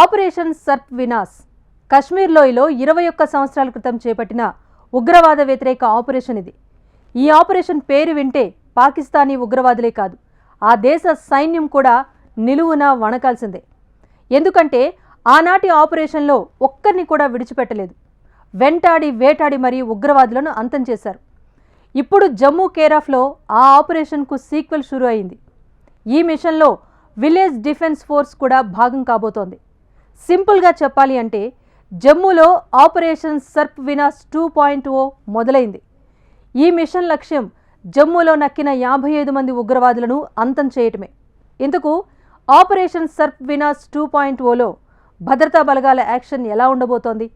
Operation Sarp వినాస్. Kashmir లోయలో ఇరవై ఒక్క సంవత్సరాల క్రితం చేపట్టిన ఉగ్రవాద వ్యతిరేక ఆపరేషన్ ఇది. ఈ ఆపరేషన్ పేరు వింటే పాకిస్తానీ ఉగ్రవాదులే కాదు ఆ దేశ సైన్యం కూడా నిలువున వణకాల్సిందే. ఎందుకంటే ఆనాటి ఆపరేషన్లో ఒక్కరిని కూడా విడిచిపెట్టలేదు. వెంటాడి వేటాడి మరీ ఉగ్రవాదులను అంతం చేశారు. ఇప్పుడు జమ్మూ కేరాఫ్లో ఆ ఆపరేషన్కు సీక్వెల్ షురు అయింది. ఈ మిషన్లో విలేజ్ డిఫెన్స్ ఫోర్స్ కూడా భాగం కాబోతోంది. సింపుల్గా చెప్పాలి అంటే జమ్మూలో operation Sarp Vinash two point O మొదలైంది. ఈ మిషన్ లక్ష్యం జమ్మూలో నక్కిన యాభై ఐదు మంది ఉగ్రవాదులను అంతం చేయటమే. ఇందుకు operation Sarp Vinash two point Ola భద్రతా బలగాల యాక్షన్ ఎలా ఉండబోతోంది?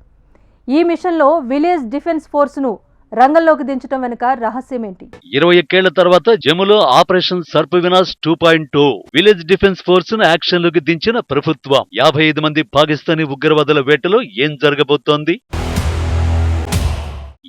ఈ మిషన్లో విలేజ్ డిఫెన్స్ ఫోర్స్ను రంగంలోకి దించడం వెనుక రహస్యం ఏంటి ఇరవై ఒక్కేళ్ళ తర్వాత జమ్ములో operation Sarp Vinash two point two village defence ఫోర్స్ను యాక్షన్లోకి దించిన ప్రభుత్వం. యాభై ఐదు మంది పాకిస్తానీ ఉగ్రవాదుల వేటలో ఏం జరగబోతోంది?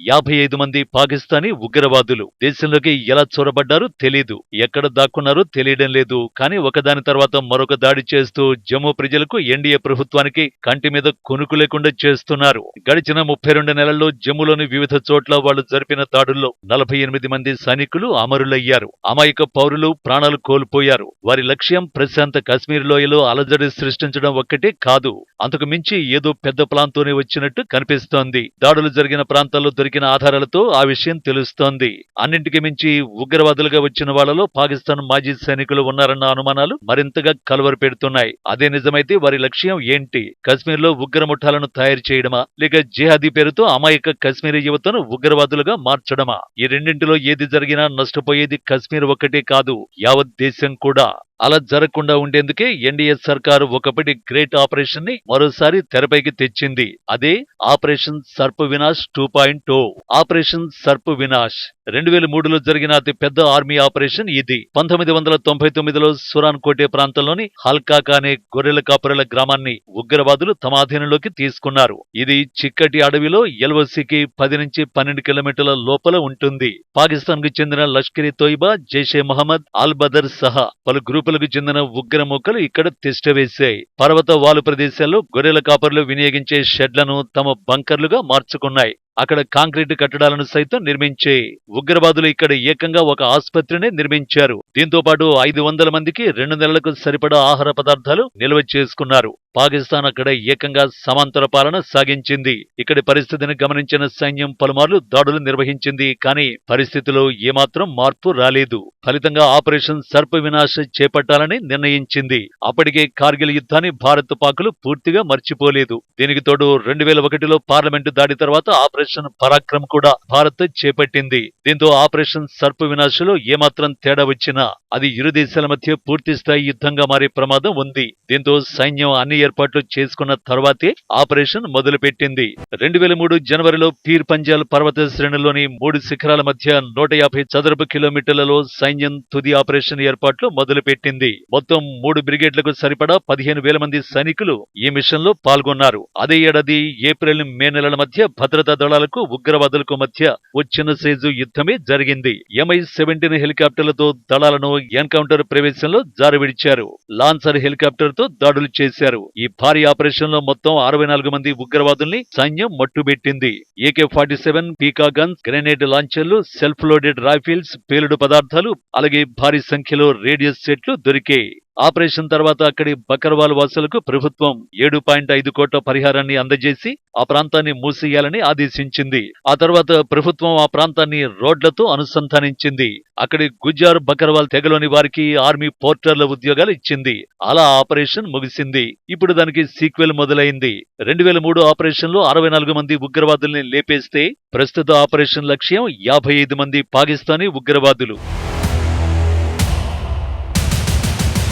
యాభై ఐదు మంది పాకిస్తానీ ఉగ్రవాదులు. దేశంలోకి ఎలా చొరబడ్డారో తెలీదు. ఎక్కడ దాక్కున్నారో తెలియడం లేదు. కానీ ఒకదాని తర్వాత మరొక దాడి చేస్తూ జమ్మూ ప్రజలకు ఎన్డీఏ ప్రభుత్వానికి కంటి మీద కొనుకు లేకుండా చేస్తున్నారు. గడిచిన ముప్పై రెండు నెలల్లో జమ్మూలోని వివిధ చోట్ల వాళ్ళు జరిపిన దాడుల్లో నలభై ఎనిమిది మంది సైనికులు అమరులయ్యారు. అమాయక పౌరులు ప్రాణాలు కోల్పోయారు. వారి లక్ష్యం ప్రశాంత కాశ్మీర్ లోయలో అలజడి సృష్టించడం ఒక్కటే కాదు. అంతకు మించి ఏదో పెద్ద ప్లాన్తోనే వచ్చినట్టు కనిపిస్తోంది. దాడులు జరిగిన ప్రాంతాల్లో దొరికిన ఆధారాలతో ఆ విషయం తెలుస్తోంది. అన్నింటికి మించి ఉగ్రవాదులుగా వచ్చిన వాళ్ళలో పాకిస్తాన్ మాజీ సైనికులు ఉన్నారన్న అనుమానాలు మరింతగా కలవర పెడుతున్నాయి. అదే నిజమైతే వారి లక్ష్యం ఏంటి? కశ్మీర్లో ఉగ్ర ముఠాలను తయారు చేయడమా? లేక జిహాదీ పేరుతో అమాయక కశ్మీరీ యువతను ఉగ్రవాదులుగా మార్చడమా? ఈ రెండింటిలో ఏది జరిగినా నష్టపోయేది కశ్మీర్ ఒక్కటే కాదు యావత్ దేశం కూడా. అలా జరగకుండా ఉండేందుకే ఎన్డీఏ సర్కారు ఒకప్పటి గ్రేట్ ఆపరేషన్ని మరోసారి తెరపైకి తెచ్చింది. అదే operation Sarp Vinash two point two operation Sarp Vinash రెండు వేల మూడులో జరిగిన అతి పెద్ద ఆర్మీ ఆపరేషన్ ఇది. పంతొమ్మిది వందల తొంభై తొమ్మిదిలో సురాన్ కోటే ప్రాంతంలోని హల్కాకా అనే గొర్రెల కాపురల గ్రామాన్ని ఉగ్రవాదులు తమ అధీనంలోకి తీసుకున్నారు. ఇది చిక్కటి అడవిలో ఎల్ఓసికి పది నుంచి పన్నెండు కిలోమీటర్ల లోపల ఉంటుంది. పాకిస్తాన్కు చెందిన లష్కర్ తోయిబా జైషే మహమ్మద్ అల్ బదర్ సహా పలు గ్రూప్ గుంపులకు చెందిన ఉగ్ర మొక్కలు ఇక్కడ తిష్టవేశాయి పర్వత వాలు ప్రదేశాల్లో గొర్రెల కాపర్లు వినియోగించే షెడ్లను తమ బంకర్లుగా మార్చుకున్నాయి. అక్కడ కాంక్రీట్ కట్టడాలను సైతం నిర్మించే ఉగ్రవాదులు ఇక్కడ ఏకంగా ఒక ఆసుపత్రిని నిర్మించారు. దీంతో పాటు ఐదు వందల మందికి రెండు నెలలకు సరిపడా ఆహార పదార్థాలు నిల్వ చేసుకున్నారు. పాకిస్తాన్ అక్కడ ఏకంగా సమాంతర పాలన సాగించింది. ఇక్కడి పరిస్థితిని గమనించిన సైన్యం పలుమార్లు దాడులు నిర్వహించింది కానీ పరిస్థితిలో ఏమాత్రం మార్పు రాలేదు. ఫలితంగా ఆపరేషన్ సర్ప వినాశ చేపట్టాలని నిర్ణయించింది. అప్పటికే కార్గిల్ యుద్ధాన్ని భారత్ పాకులు పూర్తిగా మర్చిపోలేదు. దీనికి తోడు రెండు వేల ఒకటిలో పార్లమెంటు దాడి తర్వాత ఆపరేషన్ పరాక్రమ్ కూడా భారత్ చేపట్టింది. దీంతో ఆపరేషన్ సర్ప వినాశలో ఏమాత్రం తేడా వచ్చినా అది ఇరు దేశాల మధ్య పూర్తి స్థాయి యుద్ధంగా మారే ప్రమాదం ఉంది. దీంతో సైన్యం అన్ని ఏర్పాట్లు చేసుకున్న తర్వాతే ఆపరేషన్ మొదలుపెట్టింది. రెండు వేల మూడు జనవరిలో పీర్ పంజాల్ పర్వత శ్రేణిలోని మూడు శిఖరాల మధ్య నూట యాభై చదరపు కిలోమీటర్లలో సైన్యం తుది ఆపరేషన్ ఏర్పాట్లు మొదలుపెట్టింది. మొత్తం మూడు బ్రిగేడ్లకు సరిపడా పదిహేను వేల మంది సైనికులు ఈ మిషన్లో పాల్గొన్నారు. అదే ఏడాది ఏప్రిల్ మే నెలల మధ్య భద్రతా దళాలకు ఉగ్రవాదులకు మధ్య వచ్చిన సైజు యుద్ధమే జరిగింది. ఎంఐ సెవెంటీన్ హెలికాప్టర్లతో దళాలను ఎన్కౌంటర్ ప్రవేశంలో జారవిడిచారు లాన్సర్ హెలికాప్టర్తో దాడులు చేశారు. ఈ భారీ ఆపరేషన్లో మొత్తం అరవై నాలుగు మంది ఉగ్రవాదుల్ని సైన్యం మట్టుబెట్టింది. ఏకే ఫార్టీ సెవెన్ పీకా గన్స్ గ్రెనేడ్ లాంచర్లు సెల్ఫ్ లోడెడ్ రైఫిల్స్ పేలుడు పదార్థాలు అలాగే భారీ సంఖ్యలో రేడియస్ సెట్లు దొరికాయి. ఆపరేషన్ తర్వాత అక్కడి బకర్వాల్ వాసులకు ప్రభుత్వం ఏడు పాయింట్ ఐదు కోట్ల పరిహారాన్ని అందజేసి ఆ ప్రాంతాన్ని మూసేయాలని ఆదేశించింది. ఆ తర్వాత ప్రభుత్వం ఆ ప్రాంతాన్ని రోడ్లతో అనుసంధానించింది. అక్కడి గుజ్జార్ బకర్వాల్ తెగలోని వారికి ఆర్మీ పోర్టర్ల ఉద్యోగాలు ఇచ్చింది. అలా ఆపరేషన్ ముగిసింది. ఇప్పుడు దానికి సీక్వెల్ మొదలైంది. రెండు వేల మూడు ఆపరేషన్లో అరవై నాలుగు మంది ఉగ్రవాదుల్ని లేపేస్తే ప్రస్తుత ఆపరేషన్ లక్ష్యం యాభై ఐదు మంది పాకిస్తానీ ఉగ్రవాదులు.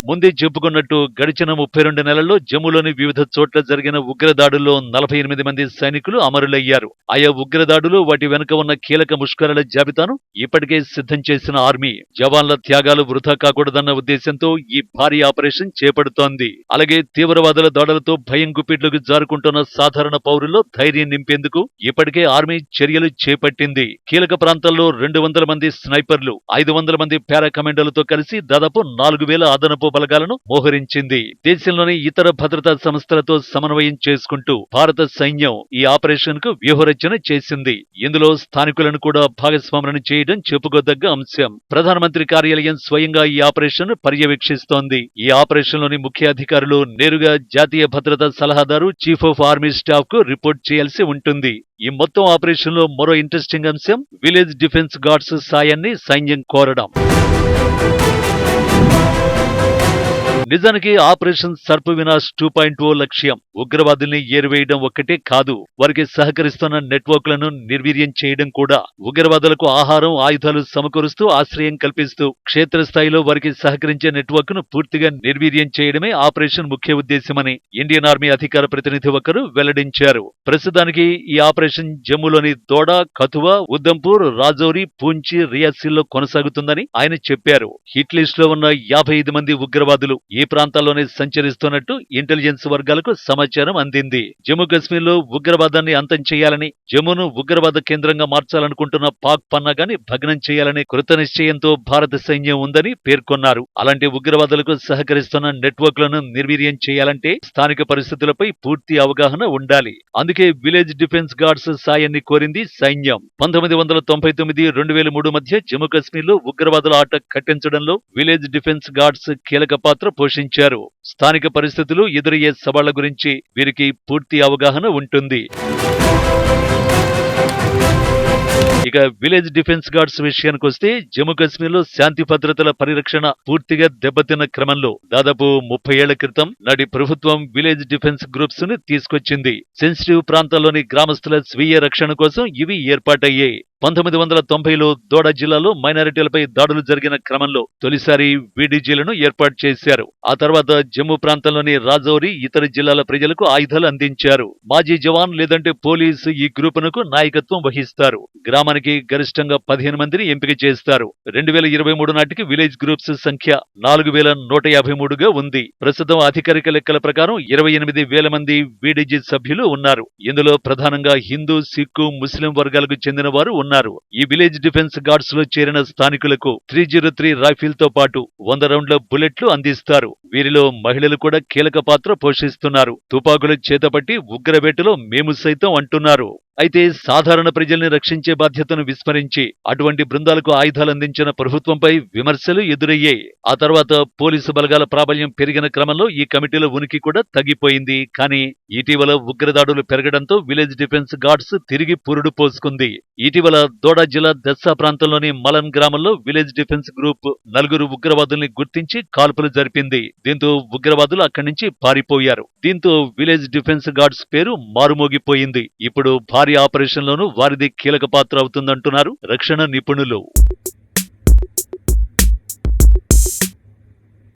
ముందే చెప్పుకున్నట్టు గడిచిన ముప్పై రెండు నెలల్లో జమ్మూలోని వివిధ చోట్ల జరిగిన ఉగ్రదాడుల్లో నలభై ఎనిమిది మంది సైనికులు అమరులయ్యారు. ఆయా ఉగ్రదాడులు వాటి వెనుక ఉన్న కీలక ముష్కరాల జాబితాను ఇప్పటికే సిద్ధం చేసిన ఆర్మీ. జవాన్ల త్యాగాలు వృధా కాకూడదన్న ఉద్దేశంతో ఈ భారీ ఆపరేషన్ చేపడుతోంది. అలాగే తీవ్రవాదుల దాడులతో భయం గుప్పిట్లకు జారుకుంటున్న సాధారణ పౌరుల్లో ధైర్యం నింపేందుకు ఇప్పటికే ఆర్మీ చర్యలు చేపట్టింది. కీలక ప్రాంతాల్లో రెండు వందల మంది స్నైపర్లు ఐదు వందల మంది పారా కమాండోలతో కలిసి దాదాపు నాలుగు వేల అదనపు బలగాలను మోహరించింది. దేశంలోని ఇతర భద్రతా సంస్థలతో సమన్వయం చేసుకుంటూ భారత సైన్యం ఈ ఆపరేషన్కు వ్యూహరచన చేసింది. ఇందులో స్థానికులను కూడా భాగస్వాములను చేయడం చెప్పుకోదగ్గ అంశం. ప్రధానమంత్రి కార్యాలయం స్వయంగా ఈ ఆపరేషన్ పర్యవేక్షిస్తోంది. ఈ ఆపరేషన్లోని ముఖ్య అధికారులు నేరుగా జాతీయ భద్రతా సలహాదారు చీఫ్ ఆఫ్ ఆర్మీ స్టాఫ్కు రిపోర్ట్ చేయాల్సి ఉంటుంది. ఈ మొత్తం ఆపరేషన్లో మరో ఇంట్రెస్టింగ్ అంశం విలేజ్ డిఫెన్స్ గార్డ్స్ సాయాన్ని సైన్యం కోరడం. నిజానికి operation Sarp Vinash two point ఓ లక్ష్యం. ఉగ్రవాదుల్ని ఏరివేయడం ఒక్కటే కాదు వారికి సహకరిస్తున్న నెట్వర్క్లను నిర్వీర్యం చేయడం కూడా. ఉగ్రవాదులకు ఆహారం ఆయుధాలు సమకూరుస్తూ ఆశ్రయం కల్పిస్తూ క్షేత్రస్థాయిలో వారికి సహకరించే నెట్వర్క్ను పూర్తిగా నిర్వీర్యం చేయడమే ఆపరేషన్ ముఖ్య ఉద్దేశ్యమని ఇండియన్ ఆర్మీ అధికార ప్రతినిధి ఒకరు వెల్లడించారు. ప్రస్తుతానికి ఈ ఆపరేషన్ జమ్మూలోని దోడా కథువా ఉద్దంపూర్ రాజౌరి పూంచి రియాసిల్లో కొనసాగుతుందని ఆయన చెప్పారు. హిట్ లిస్ట్లో ఉన్న యాభై ఐదు మంది ఉగ్రవాదులు ఈ ప్రాంతాల్లోనే సంచరిస్తున్నట్టు ఇంటెలిజెన్స్ వర్గాలకు సమాచారం అందింది. జమ్మూ కశ్మీర్లో ఉగ్రవాదాన్ని అంతం చేయాలని జమ్మూను ఉగ్రవాద కేంద్రంగా మార్చాలనుకుంటున్న పాక్ పన్నాగాని భగ్నం చేయాలనే కృత నిశ్చయంతో భారత సైన్యం ఉందని పేర్కొన్నారు. అలాంటి ఉగ్రవాదులకు సహకరిస్తున్న నెట్వర్క్లను నిర్వీర్యం చేయాలంటే స్థానిక పరిస్థితులపై పూర్తి అవగాహన ఉండాలి. అందుకే విలేజ్ డిఫెన్స్ గార్డ్స్ సాయాన్ని కోరింది సైన్యం. పంతొమ్మిది వందల తొంభై తొమ్మిది రెండు వేల మూడు మధ్య జమ్మూ కశ్మీర్లో ఉగ్రవాదుల ఆట కట్టించడంలో విలేజ్ డిఫెన్స్ గార్డ్స్ కీలక పాత్ర పోషించారు స్థానిక పరిస్థితులు ఎదురయ్యే సవాళ్ళ గురించి వీరికి పూర్తి అవగాహన ఉంటుంది. ఇక విలేజ్ డిఫెన్స్ గార్డ్స్ విషయానికి వస్తే జమ్మూ కాశ్మీర్లో శాంతి భద్రతల పరిరక్షణ పూర్తిగా దెబ్బతిన్న క్రమంలో దాదాపు ముప్పై ఏళ్ళ క్రితం నాటి ప్రభుత్వం విలేజ్ డిఫెన్స్ గ్రూప్స్ని తీసుకొచ్చింది. సెన్సిటివ్ ప్రాంతాల్లోని గ్రామస్తుల స్వీయ రక్షణ కోసం ఇవి ఏర్పాటయ్యాయి. పంతొమ్మిది వందల తొంభైలో దోడ జిల్లాలో మైనారిటీలపై దాడులు జరిగిన క్రమంలో తొలిసారి వీడీజీలను ఏర్పాటు చేశారు. ఆ తర్వాత జమ్మూ ప్రాంతంలోని రాజౌరి ఇతర జిల్లాల ప్రజలకు ఆయుధాలు అందించారు. మాజీ జవాన్ లేదంటే పోలీసు ఈ గ్రూపునకు నాయకత్వం వహిస్తారు. గ్రామానికి గరిష్టంగా పదిహేను మందిని ఎంపిక చేస్తారు. రెండు వేల ఇరవై మూడు నాటికి విలేజ్ గ్రూప్స్ సంఖ్య నాలుగు వేల నూట యాభై మూడుగా ఉంది. ప్రస్తుతం అధికారిక లెక్కల ప్రకారం ఇరవై ఎనిమిది వేల మంది వీడీజీ సభ్యులు ఉన్నారు. ఇందులో ప్రధానంగా హిందూ సిక్కు ముస్లిం వర్గాలకు చెందిన వారు ఉన్నారు. ఈ విలేజ్ డిఫెన్స్ గార్డ్స్లో చేరిన స్థానికులకు త్రీ జీరో త్రీ రైఫిల్తో పాటు వంద రౌండ్ల బుల్లెట్లు అందిస్తారు. వీరిలో మహిళలు కూడా కీలక పాత్ర పోషిస్తున్నారు. తుపాకులు చేతపట్టి ఉగ్రవేటలో మేము సైతం అంటున్నారు. అయితే సాధారణ ప్రజల్ని రక్షించే బాధ్యతను విస్మరించి అటువంటి బృందాలకు ఆయుధాలు అందించిన ప్రభుత్వంపై విమర్శలు ఎదురయ్యాయి. ఆ తర్వాత పోలీసు బలగాల ప్రాబల్యం పెరిగిన క్రమంలో ఈ కమిటీల ఉనికి కూడా తగ్గిపోయింది. కానీ ఇటీవల ఉగ్రదాడులు పెరగడంతో విలేజ్ డిఫెన్స్ గార్డ్స్ తిరిగి పురుడు పోసుకుంది. ఇటీవల దోడా జిల్లా దస్సా ప్రాంతంలోని మలన్ గ్రామంలో విలేజ్ డిఫెన్స్ గ్రూప్ నలుగురు ఉగ్రవాదుల్ని గుర్తించి కాల్పులు జరిపింది. దీంతో ఉగ్రవాదులు అక్కడి నుంచి పారిపోయారు. దీంతో విలేజ్ డిఫెన్స్ గార్డ్స్ పేరు మారుమోగిపోయింది. ఇప్పుడు భారీ ఆపరేషన్లోనూ వారిది కీలక పాత్ర అవుతుందంటున్నారు రక్షణ నిపుణులు.